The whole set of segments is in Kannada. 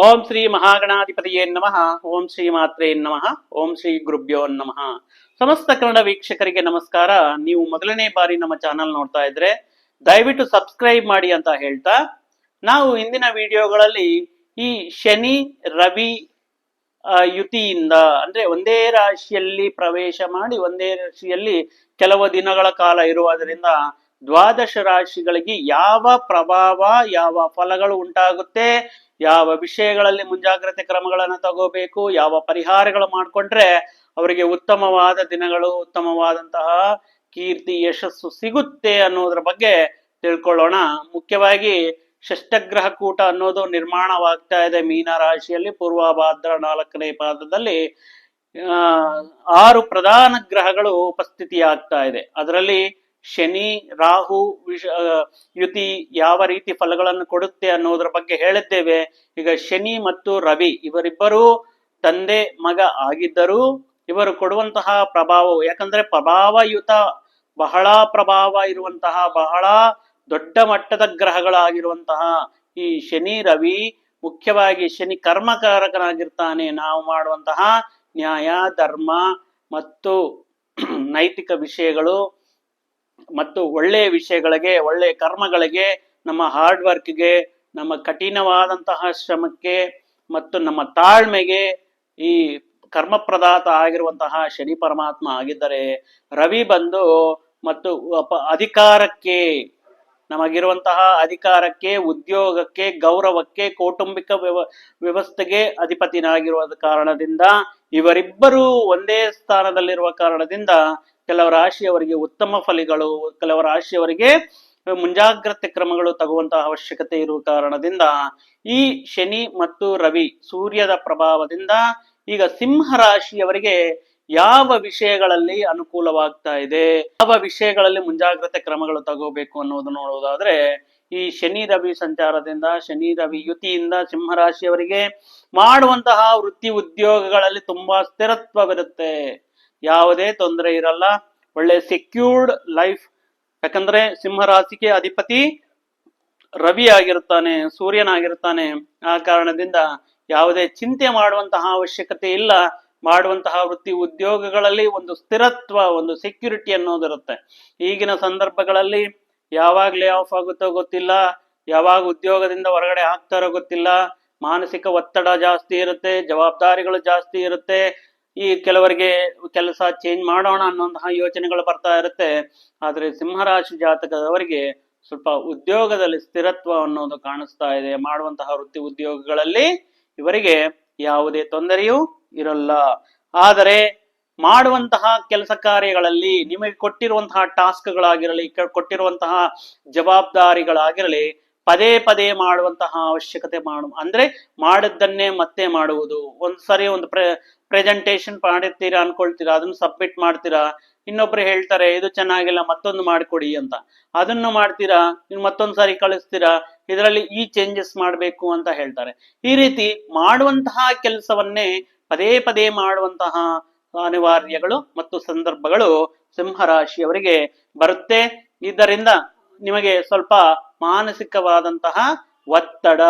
ಓಂ ಶ್ರೀ ಮಹಾಗಣಾಧಿಪತಿಯೇ ನಮಃ. ಓಂ ಶ್ರೀ ಮಾತ್ರೇ ನಮಃ. ಓಂ ಶ್ರೀ ಗುರುಭ್ಯೋ ನಮಃ. ಸಮಸ್ತ ಕನ್ನಡ ವೀಕ್ಷಕರಿಗೆ ನಮಸ್ಕಾರ. ನೀವು ಮೊದಲನೇ ಬಾರಿ ನಮ್ಮ ಚಾನಲ್ ನೋಡ್ತಾ ಇದ್ರೆ ದಯವಿಟ್ಟು ಸಬ್ಸ್ಕ್ರೈಬ್ ಮಾಡಿ ಅಂತ ಹೇಳ್ತಾ, ನಾವು ಇಂದಿನ ವಿಡಿಯೋಗಳಲ್ಲಿ ಈ ಶನಿ, ರವಿ ಯುತಿಯಿಂದ ಅಂದ್ರೆ ಒಂದೇ ರಾಶಿಯಲ್ಲಿ ಪ್ರವೇಶ ಮಾಡಿ ಒಂದೇ ರಾಶಿಯಲ್ಲಿ ಕೆಲವು ದಿನಗಳ ಕಾಲ ಇರುವುದರಿಂದ ದ್ವಾದಶ ರಾಶಿಗಳಿಗೆ ಯಾವ ಪ್ರಭಾವ, ಯಾವ ಫಲಗಳು ಉಂಟಾಗುತ್ತೆ? ಯಾವ ವಿಷಯಗಳಲ್ಲಿ ಮುಂಜಾಗ್ರತೆ ಕ್ರಮಗಳನ್ನು ತಗೋಬೇಕು, ಯಾವ ಪರಿಹಾರಗಳು ಮಾಡಿಕೊಂಡ್ರೆ ಅವರಿಗೆ ಉತ್ತಮವಾದ ದಿನಗಳು, ಉತ್ತಮವಾದಂತಹ ಕೀರ್ತಿ, ಯಶಸ್ಸು ಸಿಗುತ್ತೆ ಅನ್ನೋದ್ರ ಬಗ್ಗೆ ತಿಳ್ಕೊಳ್ಳೋಣ. ಮುಖ್ಯವಾಗಿ ಷಷ್ಟಗ್ರಹ ಕೂಟ ಅನ್ನೋದು ನಿರ್ಮಾಣವಾಗ್ತಾ ಇದೆ. ಮೀನ ರಾಶಿಯಲ್ಲಿ ಪೂರ್ವಭಾದ್ರ ನಾಲ್ಕನೇ ಪಾದದಲ್ಲಿ ಆರು ಪ್ರಧಾನ ಗ್ರಹಗಳು ಉಪಸ್ಥಿತಿಯಾಗ್ತಾ ಇದೆ. ಅದರಲ್ಲಿ ಶನಿ, ರಾಹು, ವಿಷ ಯುತಿ ಯಾವ ರೀತಿ ಫಲಗಳನ್ನು ಕೊಡುತ್ತೆ ಅನ್ನೋದ್ರ ಬಗ್ಗೆ ಹೇಳಿದ್ದೇವೆ. ಈಗ ಶನಿ ಮತ್ತು ರವಿ ಇವರಿಬ್ಬರು ತಂದೆ, ಮಗ ಆಗಿದ್ದರೂ ಇವರು ಕೊಡುವಂತಹ ಪ್ರಭಾವವು ಯಾಕಂದ್ರೆ ಪ್ರಭಾವಯುತ, ಬಹಳ ಪ್ರಭಾವ ಇರುವಂತಹ, ಬಹಳ ದೊಡ್ಡ ಮಟ್ಟದ ಗ್ರಹಗಳಾಗಿರುವಂತಹ ಈ ಶನಿ, ರವಿ ಮುಖ್ಯವಾಗಿ ಶನಿ ಕರ್ಮಕಾರಕನಾಗಿರ್ತಾನೆ. ನಾವು ಮಾಡುವಂತಹ ನ್ಯಾಯ, ಧರ್ಮ ಮತ್ತು ನೈತಿಕ ವಿಷಯಗಳು ಮತ್ತು ಒಳ್ಳೆಯ ವಿಷಯಗಳಿಗೆ ಒಳ್ಳೆಯ ಕರ್ಮಗಳಿಗೆ, ನಮ್ಮ ಹಾರ್ಡ್ ವರ್ಕ್ಗೆ ನಮ್ಮ ಕಠಿಣವಾದಂತಹ ಶ್ರಮಕ್ಕೆ ಮತ್ತು ನಮ್ಮ ತಾಳ್ಮೆಗೆ ಈ ಕರ್ಮಪ್ರದಾತ ಆಗಿರುವಂತಹ ಶನಿ ಪರಮಾತ್ಮ ಆಗಿದ್ದರೆ ರವಿ ಬಂದು ಮತ್ತು ಅಧಿಕಾರಕ್ಕೆ, ನಮಗಿರುವಂತಹ ಅಧಿಕಾರಕ್ಕೆ, ಉದ್ಯೋಗಕ್ಕೆ, ಗೌರವಕ್ಕೆ, ಕೌಟುಂಬಿಕ ವ್ಯವ ವ್ಯವಸ್ಥೆಗೆ ಅಧಿಪತಿನಾಗಿರುವ ಕಾರಣದಿಂದ, ಇವರಿಬ್ಬರೂ ಒಂದೇ ಸ್ಥಾನದಲ್ಲಿರುವ ಕಾರಣದಿಂದ ಕೆಲವು ರಾಶಿಯವರಿಗೆ ಉತ್ತಮ ಫಲಿಗಳು, ಕೆಲವು ರಾಶಿಯವರಿಗೆ ಮುಂಜಾಗ್ರತೆ ಕ್ರಮಗಳು ತಗುವಂತಹ ಅವಶ್ಯಕತೆ ಇರುವ ಕಾರಣದಿಂದ ಈ ಶನಿ ಮತ್ತು ರವಿ ಸೂರ್ಯದ ಪ್ರಭಾವದಿಂದ ಈಗ ಸಿಂಹ ರಾಶಿಯವರಿಗೆ ಯಾವ ವಿಷಯಗಳಲ್ಲಿ ಅನುಕೂಲವಾಗ್ತಾ ಇದೆ, ಯಾವ ವಿಷಯಗಳಲ್ಲಿ ಮುಂಜಾಗ್ರತೆ ಕ್ರಮಗಳು ತಗೋಬೇಕು ಅನ್ನೋದು ನೋಡುವುದಾದ್ರೆ ಈ ಶನಿ ರವಿ ಸಂಚಾರದಿಂದ, ಶನಿ ರವಿ ಯುತಿಯಿಂದ ಸಿಂಹರಾಶಿಯವರಿಗೆ ಮಾಡುವಂತಹ ವೃತ್ತಿ ಉದ್ಯೋಗಗಳಲ್ಲಿ ತುಂಬಾ ಸ್ಥಿರತ್ವವಿರುತ್ತೆ. ಯಾವುದೇ ತೊಂದರೆ ಇರಲ್ಲ. ಒಳ್ಳೆ ಸೆಕ್ಯೂರ್ಡ್ ಲೈಫ್ ಯಾಕಂದ್ರೆ ಸಿಂಹರಾಶಿಗೆ ಅಧಿಪತಿ ರವಿ ಆಗಿರುತ್ತಾನೆ ಸೂರ್ಯನಾಗಿರುತ್ತಾನೆ ಆ ಕಾರಣದಿಂದ ಯಾವುದೇ ಚಿಂತೆ ಮಾಡುವಂತಹ ಅವಶ್ಯಕತೆ ಇಲ್ಲ. ಮಾಡುವಂತಹ ವೃತ್ತಿ ಉದ್ಯೋಗಗಳಲ್ಲಿ ಒಂದು ಸ್ಥಿರತ್ವ, ಒಂದು ಸೆಕ್ಯೂರಿಟಿ ಅನ್ನೋದಿರುತ್ತೆ ಈಗಿನ ಸಂದರ್ಭಗಳಲ್ಲಿ ಯಾವಾಗ ಲೇ ಆಫ್ ಆಗುತ್ತೋ ಗೊತ್ತಿಲ್ಲ. ಯಾವಾಗ ಉದ್ಯೋಗದಿಂದ ಹೊರಗಡೆ ಆಗ್ತಾರೋ ಗೊತ್ತಿಲ್ಲ. ಮಾನಸಿಕ ಒತ್ತಡ ಜಾಸ್ತಿ ಇರುತ್ತೆ, ಜವಾಬ್ದಾರಿಗಳು ಜಾಸ್ತಿ ಇರುತ್ತೆ. ಈ ಕೆಲವರಿಗೆ ಕೆಲಸ ಚೇಂಜ್ ಮಾಡೋಣ ಅನ್ನೋಂತಹ ಯೋಚನೆಗಳು ಬರ್ತಾ ಇರುತ್ತೆ. ಆದರೆ ಸಿಂಹರಾಶಿ ಜಾತಕದವರಿಗೆ ಸ್ವಲ್ಪ ಉದ್ಯೋಗದಲ್ಲಿ ಸ್ಥಿರತ್ವ ಅನ್ನೋದು ಕಾಣಿಸ್ತಾ ಇದೆ. ಮಾಡುವಂತಹ ವೃತ್ತಿ ಉದ್ಯೋಗಗಳಲ್ಲಿ ಇವರಿಗೆ ಯಾವುದೇ ತೊಂದರೆಯೂ ಇರಲ್ಲ. ಆದರೆ ಮಾಡುವಂತಹ ಕೆಲಸ ಕಾರ್ಯಗಳಲ್ಲಿ ನಿಮಗೆ ಕೊಟ್ಟಿರುವಂತಹ ಟಾಸ್ಕ್ಗಳಾಗಿರಲಿ ಕೊಟ್ಟಿರುವಂತಹ ಜವಾಬ್ದಾರಿಗಳಾಗಿರಲಿ ಪದೇ ಪದೇ ಮಾಡುವಂತಹ ಅವಶ್ಯಕತೆ ಮಾಡು, ಅಂದ್ರೆ ಮಾಡಿದ್ದನ್ನೇ ಮತ್ತೆ ಮಾಡುವುದು. ಒಂದ್ ಒಂದು ಪ್ರೆ ಪ್ರೆಸೆಂಟೇಶನ್ ಮಾಡಿರ್ತೀರಾ ಅನ್ಕೊಳ್ತೀರಾ, ಅದನ್ನ ಸಬ್ಮಿಟ್ ಮಾಡ್ತೀರಾ, ಇನ್ನೊಬ್ರು ಹೇಳ್ತಾರೆ, ಇದು ಚೆನ್ನಾಗಿಲ್ಲ, ಮತ್ತೊಂದು ಮಾಡಿಕೊಡಿ ಅಂತ. ಅದನ್ನು ಮಾಡ್ತೀರಾ, ಇನ್ನು ಮತ್ತೊಂದು ಸಾರಿ ಕಳಿಸ್ತೀರಾ, ಇದರಲ್ಲಿ ಈ ಚೇಂಜಸ್ ಮಾಡಬೇಕು ಅಂತ ಹೇಳ್ತಾರೆ. ಈ ರೀತಿ ಮಾಡುವಂತಹ ಕೆಲಸವನ್ನೇ ಪದೇ ಪದೇ ಮಾಡುವಂತಹ ಅನಿವಾರ್ಯಗಳು ಮತ್ತು ಸಂದರ್ಭಗಳು ಸಿಂಹರಾಶಿಯವರಿಗೆ ಬರುತ್ತೆ. ಇದರಿಂದ ನಿಮಗೆ ಸ್ವಲ್ಪ ಮಾನಸಿಕವಾದಂತಹ ಒತ್ತಡ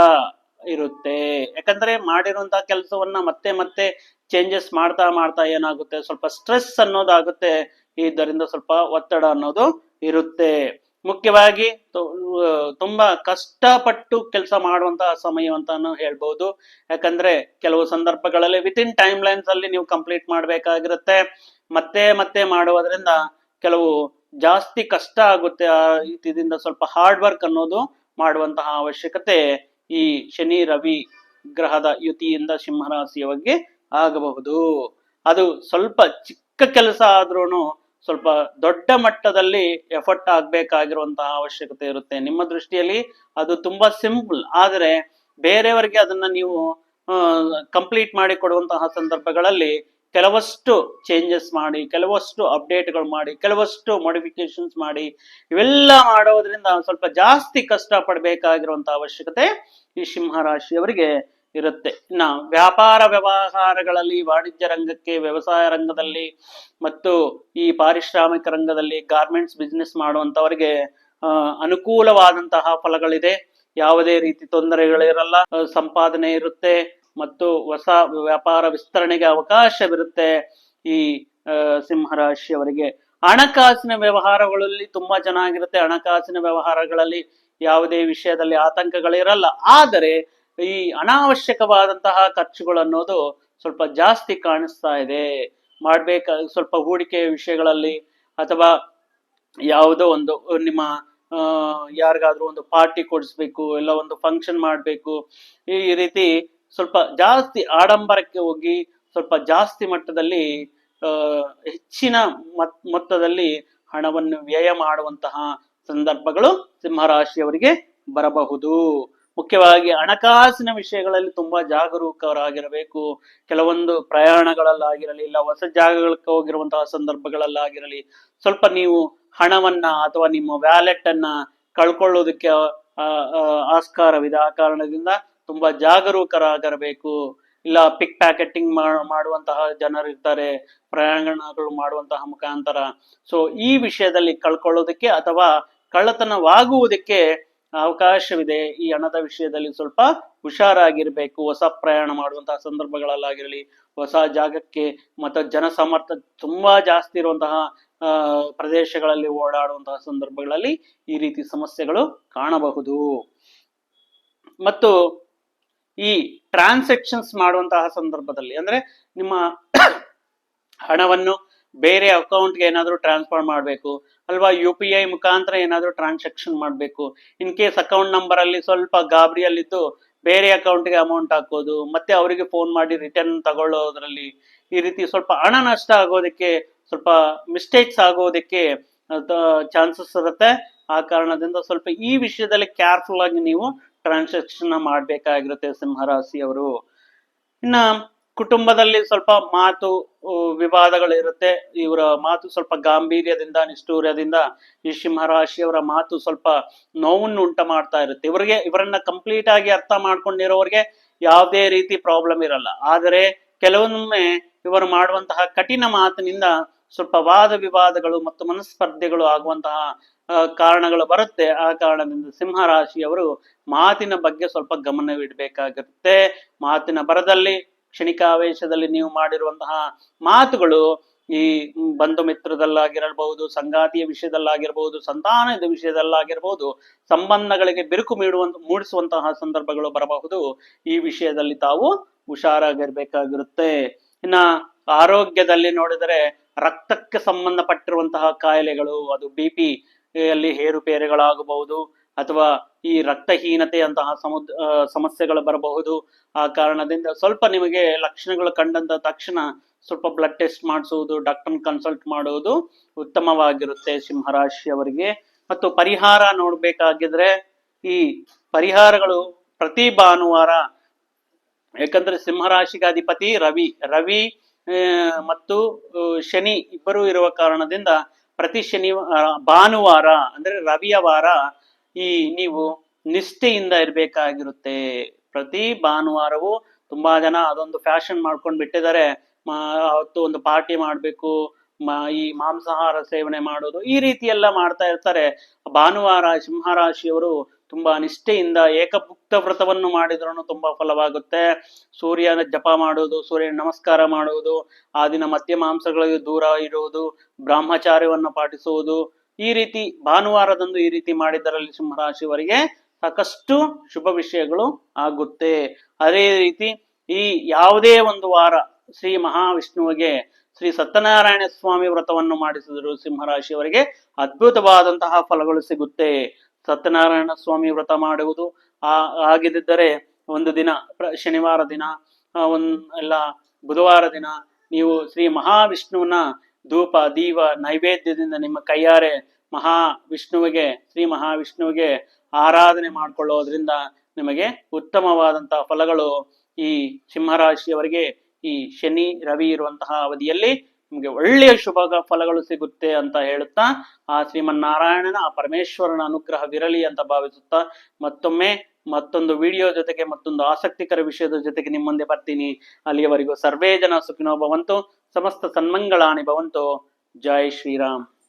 ಇರುತ್ತೆ. ಯಾಕಂದ್ರೆ ಮಾಡಿರುವಂತಹ ಕೆಲಸವನ್ನ ಮತ್ತೆ ಮತ್ತೆ ಚೇಂಜಸ್ ಮಾಡ್ತಾ ಮಾಡ್ತಾ ಏನಾಗುತ್ತೆ? ಸ್ವಲ್ಪ ಸ್ಟ್ರೆಸ್ ಅನ್ನೋದಾಗುತ್ತೆ. ಇದರಿಂದ ಸ್ವಲ್ಪ ಒತ್ತಡ ಅನ್ನೋದು ಇರುತ್ತೆ. ಮುಖ್ಯವಾಗಿ ತುಂಬಾ ಕಷ್ಟಪಟ್ಟು ಕೆಲಸ ಮಾಡುವಂತಹ ಸಮಯ ಅಂತ ಹೇಳ್ಬಹುದು ಯಾಕಂದ್ರೆ ಕೆಲವು ಸಂದರ್ಭಗಳಲ್ಲಿ ವಿತಿನ್ ಟೈಮ್ ಲೈನ್ಸ್ ಅಲ್ಲಿ ನೀವು ಕಂಪ್ಲೀಟ್ ಮಾಡ್ಬೇಕಾಗಿರುತ್ತೆ. ಮತ್ತೆ ಮತ್ತೆ ಮಾಡುವುದರಿಂದ ಕೆಲವು ಜಾಸ್ತಿ ಕಷ್ಟ ಆಗುತ್ತೆ ಆ ಇದರಿಂದ ಸ್ವಲ್ಪ ಹಾರ್ಡ್ ವರ್ಕ್ ಅನ್ನೋದು ಮಾಡುವಂತಹ ಅವಶ್ಯಕತೆ ಈ ಶನಿ, ರವಿ ಗ್ರಹದ ಯುತಿಯಿಂದ ಸಿಂಹರಾಶಿಯವರಿಗೆ ಆಗಬಹುದು. ಅದು ಸ್ವಲ್ಪ ಚಿಕ್ಕ ಕೆಲಸ ಆದ್ರೂ ಸ್ವಲ್ಪ ದೊಡ್ಡ ಮಟ್ಟದಲ್ಲಿ ಎಫರ್ಟ್ ಆಗ್ಬೇಕಾಗಿರುವಂತಹ ಅವಶ್ಯಕತೆ ಇರುತ್ತೆ. ನಿಮ್ಮ ದೃಷ್ಟಿಯಲ್ಲಿ ಅದು ತುಂಬಾ ಸಿಂಪಲ್ ಆದರೆ ಬೇರೆಯವರಿಗೆ ಅದನ್ನ ನೀವು ಕಂಪ್ಲೀಟ್ ಮಾಡಿ ಕೊಡುವಂತಹ ಸಂದರ್ಭಗಳಲ್ಲಿ ಕೆಲವಷ್ಟು ಚೇಂಜಸ್ ಮಾಡಿ, ಕೆಲವಷ್ಟು ಅಪ್ಡೇಟ್ಗಳು ಮಾಡಿ, ಕೆಲವಷ್ಟು ಮಾಡಿಫಿಕೇಶನ್ಸ್ ಮಾಡಿ, ಇವೆಲ್ಲ ಮಾಡೋದ್ರಿಂದ ಸ್ವಲ್ಪ ಜಾಸ್ತಿ ಕಷ್ಟ ಪಡಬೇಕಾಗಿರುವಂತಹ ಅವಶ್ಯಕತೆ ಈ ಸಿಂಹ ರಾಶಿಯವರಿಗೆ ಇರುತ್ತೆ. ಇನ್ನ ವ್ಯಾಪಾರ ವ್ಯವಹಾರಗಳಲ್ಲಿ, ವಾಣಿಜ್ಯ ರಂಗಕ್ಕೆ, ವ್ಯವಸಾಯ ರಂಗದಲ್ಲಿ ಮತ್ತು ಈ ಪಾರಿಶ್ರಾಮಿಕ ರಂಗದಲ್ಲಿ ಗಾರ್ಮೆಂಟ್ಸ್ ಬಿಸ್ನೆಸ್ ಮಾಡುವಂತವರಿಗೆ ಅನುಕೂಲವಾದಂತಹ ಫಲಗಳಿದೆ. ಯಾವುದೇ ರೀತಿ ತೊಂದರೆಗಳಿರಲ್ಲ, ಸಂಪಾದನೆ ಇರುತ್ತೆ ಮತ್ತು ಹೊಸ ವ್ಯಾಪಾರ ವಿಸ್ತರಣೆಗೆ ಅವಕಾಶವಿರುತ್ತೆ ಈ ಸಿಂಹರಾಶಿಯವರಿಗೆ ಹಣಕಾಸಿನ ವ್ಯವಹಾರಗಳಲ್ಲಿ ತುಂಬಾ ಚೆನ್ನಾಗಿರುತ್ತೆ ಹಣಕಾಸಿನ ವ್ಯವಹಾರಗಳಲ್ಲಿ ಯಾವುದೇ ವಿಷಯದಲ್ಲಿ ಆತಂಕಗಳಿರಲ್ಲ. ಆದರೆ ಈ ಅನಾವಶ್ಯಕವಾದಂತಹ ಖರ್ಚುಗಳು ಅನ್ನೋದು ಸ್ವಲ್ಪ ಜಾಸ್ತಿ ಕಾಣಿಸ್ತಾ ಇದೆ. ಮಾಡ್ಬೇಕ, ಸ್ವಲ್ಪ ಹೂಡಿಕೆ ವಿಷಯಗಳಲ್ಲಿ ಅಥವಾ ಯಾವುದೋ ಒಂದು, ನಿಮ್ಮ ಯಾರಿಗಾದ್ರೂ ಒಂದು ಪಾರ್ಟಿ ಕೊಡಿಸ್ಬೇಕು, ಇಲ್ಲ ಒಂದು ಫಂಕ್ಷನ್ ಮಾಡಬೇಕು, ಈ ರೀತಿ ಸ್ವಲ್ಪ ಜಾಸ್ತಿ ಆಡಂಬರಕ್ಕೆ ಹೋಗಿ ಸ್ವಲ್ಪ ಜಾಸ್ತಿ ಮಟ್ಟದಲ್ಲಿ ಹೆಚ್ಚಿನ ಮತ್, ಮೊತ್ತದಲ್ಲಿ ಹಣವನ್ನು ವ್ಯಯ ಮಾಡುವಂತಹ ಸಂದರ್ಭಗಳು ಸಿಂಹರಾಶಿಯವರಿಗೆ ಬರಬಹುದು. ಮುಖ್ಯವಾಗಿ ಹಣಕಾಸಿನ ವಿಷಯಗಳಲ್ಲಿ ತುಂಬಾ ಜಾಗರೂಕರಾಗಿರಬೇಕು. ಕೆಲವೊಂದು ಪ್ರಯಾಣಗಳಲ್ಲಾಗಿರಲಿ, ಇಲ್ಲ ಹೊಸ ಜಾಗಗಳಿಗೆ ಹೋಗಿರುವಂತಹ ಸಂದರ್ಭಗಳಲ್ಲಾಗಿರಲಿ, ಸ್ವಲ್ಪ ನೀವು ಹಣವನ್ನ ಅಥವಾ ನಿಮ್ಮ ವ್ಯಾಲೆಟ್ ಅನ್ನ ಕಳ್ಕೊಳ್ಳೋದಕ್ಕೆ ಆಸ್ಕಾರವಿದೆ. ಆ ಕಾರಣದಿಂದ ತುಂಬಾ ಜಾಗರೂಕರಾಗಿರಬೇಕು. ಇಲ್ಲ ಪಿಕ್ ಪ್ಯಾಕೆಟಿಂಗ್ ಮಾಡುವಂತಹ ಜನರು ಇರ್ತಾರೆ, ಪ್ರಯಾಣಗಳು ಮಾಡುವಂತಹ ಮುಖಾಂತರ. ಸೊ ಈ ವಿಷಯದಲ್ಲಿ ಕಳ್ಕೊಳ್ಳೋದಕ್ಕೆ ಅಥವಾ ಕಳ್ಳತನವಾಗುವುದಕ್ಕೆ ಅವಕಾಶವಿದೆ. ಈ ಹಣದ ವಿಷಯದಲ್ಲಿ ಸ್ವಲ್ಪ ಹುಷಾರಾಗಿರ್ಬೇಕು. ಹೊಸ ಪ್ರಯಾಣ ಮಾಡುವಂತಹ ಸಂದರ್ಭಗಳಲ್ಲಾಗಿರಲಿ, ಹೊಸ ಜಾಗಕ್ಕೆ ಮತ್ತು ಜನಸಮರ್ಥ ತುಂಬಾ ಜಾಸ್ತಿ ಇರುವಂತಹ ಪ್ರದೇಶಗಳಲ್ಲಿ ಓಡಾಡುವಂತಹ ಸಂದರ್ಭಗಳಲ್ಲಿ ಈ ರೀತಿ ಸಮಸ್ಯೆಗಳು ಕಾಣಬಹುದು. ಮತ್ತು ಈ ಟ್ರಾನ್ಸಾಕ್ಷನ್ಸ್ ಮಾಡುವಂತಹ ಸಂದರ್ಭದಲ್ಲಿ, ಅಂದ್ರೆ ನಿಮ್ಮ ಹಣವನ್ನು ಬೇರೆ ಅಕೌಂಟ್ಗೆ ಏನಾದರೂ ಟ್ರಾನ್ಸ್ಫರ್ ಮಾಡಬೇಕು, ಅಲ್ವಾ ಯು ಪಿ ಐ ಮುಖಾಂತರ ಏನಾದರೂ ಟ್ರಾನ್ಸಾಕ್ಷನ್ ಮಾಡಬೇಕು. ಇನ್ ಕೇಸ್ ಅಕೌಂಟ್ ನಂಬರ್ ಅಲ್ಲಿ ಸ್ವಲ್ಪ ಗಾಬರಿಯಲ್ಲಿದ್ದು, ಬೇರೆ ಅಕೌಂಟ್ಗೆ ಅಮೌಂಟ್ ಹಾಕೋದು, ಮತ್ತೆ ಅವರಿಗೆ ಫೋನ್ ಮಾಡಿ ರಿಟರ್ನ್ ತಗೊಳ್ಳೋದ್ರಲ್ಲಿ ಈ ರೀತಿ ಸ್ವಲ್ಪ ಹಣ ನಷ್ಟ ಆಗೋದಕ್ಕೆ, ಸ್ವಲ್ಪ ಮಿಸ್ಟೇಕ್ಸ್ ಆಗೋದಕ್ಕೆ ಚಾನ್ಸಸ್ ಇರುತ್ತೆ. ಆ ಕಾರಣದಿಂದ ಸ್ವಲ್ಪ ಈ ವಿಷಯದಲ್ಲಿ ಕೇರ್ಫುಲ್ ಆಗಿ ನೀವು ಟ್ರಾನ್ಸಾಕ್ಷನ್ ಮಾಡಬೇಕಾಗಿರುತ್ತೆ ಸಿಂಹರಾಶಿಯವರು. ಇನ್ನ ಕುಟುಂಬದಲ್ಲಿ ಸ್ವಲ್ಪ ಮಾತು ವಿವಾದಗಳಿರುತ್ತೆ. ಇವರ ಮಾತು ಸ್ವಲ್ಪ ಗಾಂಭೀರ್ಯದಿಂದ, ನಿಷ್ಠೂರ್ಯದಿಂದ ಈ ಸಿಂಹರಾಶಿಯವರ ಮಾತು ಸ್ವಲ್ಪ ನೋವನ್ನು ಉಂಟ ಮಾಡ್ತಾ ಇರುತ್ತೆ. ಇವರಿಗೆ, ಇವರನ್ನ ಕಂಪ್ಲೀಟ್ ಆಗಿ ಅರ್ಥ ಮಾಡ್ಕೊಂಡಿರೋರಿಗೆ ಯಾವುದೇ ರೀತಿ ಪ್ರಾಬ್ಲಮ್ ಇರಲ್ಲ. ಆದರೆ ಕೆಲವೊಮ್ಮೆ ಇವರು ಮಾಡುವಂತಹ ಕಠಿಣ ಮಾತಿನಿಂದ ಸ್ವಲ್ಪ ವಾದ ವಿವಾದಗಳು ಮತ್ತು ಮನಸ್ಪರ್ಧೆಗಳು ಆಗುವಂತಹ ಕಾರಣಗಳು ಬರುತ್ತೆ. ಆ ಕಾರಣದಿಂದ ಸಿಂಹರಾಶಿಯವರು ಮಾತಿನ ಬಗ್ಗೆ ಸ್ವಲ್ಪ ಗಮನವಿಡಬೇಕಾಗುತ್ತೆ. ಮಾತಿನ ಬರದಲ್ಲಿ ಕ್ಷಣಿಕಾವೇಶದಲ್ಲಿ ನೀವು ಮಾಡಿರುವಂತಹ ಮಾತುಗಳು ಈ ಬಂಧು ಮಿತ್ರದಲ್ಲಾಗಿರಬಹುದು, ಸಂಗಾತಿಯ ವಿಷಯದಲ್ಲಾಗಿರಬಹುದು, ಸಂತಾನದ ವಿಷಯದಲ್ಲಾಗಿರಬಹುದು, ಸಂಬಂಧಗಳಿಗೆ ಬಿರುಕು ನೀಡುವಂತ ಮೂಡಿಸುವಂತಹ ಸಂದರ್ಭಗಳು ಬರಬಹುದು. ಈ ವಿಷಯದಲ್ಲಿ ತಾವು ಹುಷಾರಾಗಿರ್ಬೇಕಾಗಿರುತ್ತೆ. ಇನ್ನ ಆರೋಗ್ಯದಲ್ಲಿ ನೋಡಿದರೆ ರಕ್ತಕ್ಕೆ ಸಂಬಂಧಪಟ್ಟಿರುವಂತಹ ಕಾಯಿಲೆಗಳು, ಅದು ಬಿ ಪಿ ಅಲ್ಲಿ ಏರುಪೇರುಗಳಾಗಬಹುದು ಅಥವಾ ಈ ರಕ್ತಹೀನತೆಯಂತಹ ಸಮುದ್ ಆ, ಸಮಸ್ಯೆಗಳು ಬರಬಹುದು. ಆ ಕಾರಣದಿಂದ ಸ್ವಲ್ಪ ನಿಮಗೆ ಲಕ್ಷಣಗಳು ಕಂಡಂತ ತಕ್ಷಣ ಸ್ವಲ್ಪ ಬ್ಲಡ್ ಟೆಸ್ಟ್ ಮಾಡಿಸುವುದು ಡಾಕ್ಟರ್ ಕನ್ಸಲ್ಟ್ ಮಾಡುವುದು ಉತ್ತಮವಾಗಿರುತ್ತೆ ಸಿಂಹರಾಶಿಯವರಿಗೆ ಮತ್ತು ಪರಿಹಾರ ನೋಡ್ಬೇಕಾಗಿದ್ರೆ ಈ ಪರಿಹಾರಗಳು ಪ್ರತಿ ಭಾನುವಾರ ಯಾಕಂದ್ರೆ ಸಿಂಹರಾಶಿಗೆ ಅಧಿಪತಿ ರವಿ ರವಿ ಮತ್ತು ಶನಿ ಇಬ್ಬರು ಇರುವ ಕಾರಣದಿಂದ ಪ್ರತಿ ಶನಿವಾರ ಭಾನುವಾರ, ಅಂದ್ರೆ ರವಿಯ ವಾರ ಈ ನೀವು ನಿಷ್ಠೆಯಿಂದ ಇರಬೇಕಾಗಿರುತ್ತೆ. ಪ್ರತಿ ಭಾನುವಾರವೂ ತುಂಬಾ ಜನ ಅದೊಂದು ಫ್ಯಾಷನ್ ಮಾಡ್ಕೊಂಡು ಬಿಟ್ಟಿದ್ದಾರೆ. ಅವತ್ತು ಒಂದು ಪಾರ್ಟಿ ಮಾಡಬೇಕು ಈ ಮಾಂಸಾಹಾರ ಸೇವನೆ ಮಾಡೋದು ಈ ರೀತಿ ಎಲ್ಲ ಮಾಡ್ತಾ ಇರ್ತಾರೆ. ಭಾನುವಾರ ಸಿಂಹರಾಶಿಯವರು ತುಂಬಾ ನಿಷ್ಠೆಯಿಂದ ಏಕಭುಕ್ತ ವ್ರತವನ್ನು ಮಾಡಿದ್ರೂ ತುಂಬಾ ಫಲವಾಗುತ್ತೆ. ಸೂರ್ಯನ ಜಪ ಮಾಡುವುದು, ಸೂರ್ಯನ ನಮಸ್ಕಾರ ಮಾಡುವುದು, ಆ ದಿನ ಮದ್ಯ ಮಾಂಸಗಳಿಗೆ ದೂರ ಇರುವುದು, ಬ್ರಹ್ಮಚಾರ್ಯವನ್ನು ಪಾಠಿಸುವುದು ಈ ರೀತಿ ಭಾನುವಾರದಂದು ಈ ರೀತಿ ಮಾಡಿದ್ದರಲ್ಲಿ ಸಿಂಹರಾಶಿಯವರಿಗೆ ಸಾಕಷ್ಟು ಶುಭ ವಿಷಯಗಳು ಆಗುತ್ತೆ. ಅದೇ ರೀತಿ ಈ ಯಾವುದೇ ಒಂದು ವಾರ ಶ್ರೀ ಮಹಾವಿಷ್ಣುವಿಗೆ, ಶ್ರೀ ಸತ್ಯನಾರಾಯಣ ಸ್ವಾಮಿ ವ್ರತವನ್ನು ಮಾಡಿಸಿದರು ಸಿಂಹರಾಶಿಯವರಿಗೆ ಅದ್ಭುತವಾದಂತಹ ಫಲಗಳು ಸಿಗುತ್ತೆ. ಸತ್ಯನಾರಾಯಣ ಸ್ವಾಮಿ ವ್ರತ ಮಾಡುವುದು, ಆ ಆಗಿದ್ದರೆ ಒಂದು ದಿನ ಶನಿವಾರ ದಿನ ಒಂದ್, ಎಲ್ಲ ಬುಧವಾರ ದಿನ ನೀವು ಶ್ರೀ ಮಹಾವಿಷ್ಣುವಿನ ಧೂಪ, ದೀಪ, ನೈವೇದ್ಯದಿಂದ ನಿಮ್ಮ ಕೈಯಾರೆ ಮಹಾವಿಷ್ಣುವಿಗೆ, ಶ್ರೀ ಮಹಾವಿಷ್ಣುವಿಗೆ ಆರಾಧನೆ ಮಾಡಿಕೊಳ್ಳೋದ್ರಿಂದ ನಿಮಗೆ ಉತ್ತಮವಾದಂತಹ ಫಲಗಳು ಈ ಸಿಂಹರಾಶಿಯವರಿಗೆ ಈ ಶನಿ, ರವಿ ಇರುವಂತಹ ಅವಧಿಯಲ್ಲಿ ನಿಮಗೆ ಒಳ್ಳೆಯ ಶುಭ ಫಲಗಳು ಸಿಗುತ್ತೆ ಅಂತ ಹೇಳುತ್ತಾ, ಆ ಶ್ರೀಮನ್ನಾರಾಯಣನ, ಆ ಪರಮೇಶ್ವರನ ಅನುಗ್ರಹವಿರಲಿ ಅಂತ ಭಾವಿಸುತ್ತಾ, ಮತ್ತೊಮ್ಮೆ ಮತ್ತೊಂದು ವಿಡಿಯೋ ಜೊತೆಗೆ, ಮತ್ತೊಂದು ಆಸಕ್ತಿಕರ ವಿಷಯದ ಜೊತೆಗೆ ನಿಮ್ಮ ಮುಂದೆ ಬರ್ತೀನಿ. ಅಲ್ಲಿಯವರೆಗೂ ಸರ್ವೇ ಜನ ಸುಖಿನೋ ಭವಂತು, ಸಮಸ್ತ ಸನ್ಮಂಗಳಾಣಿ ಭವಂತು. ಜೈ ಶ್ರೀರಾಮ್.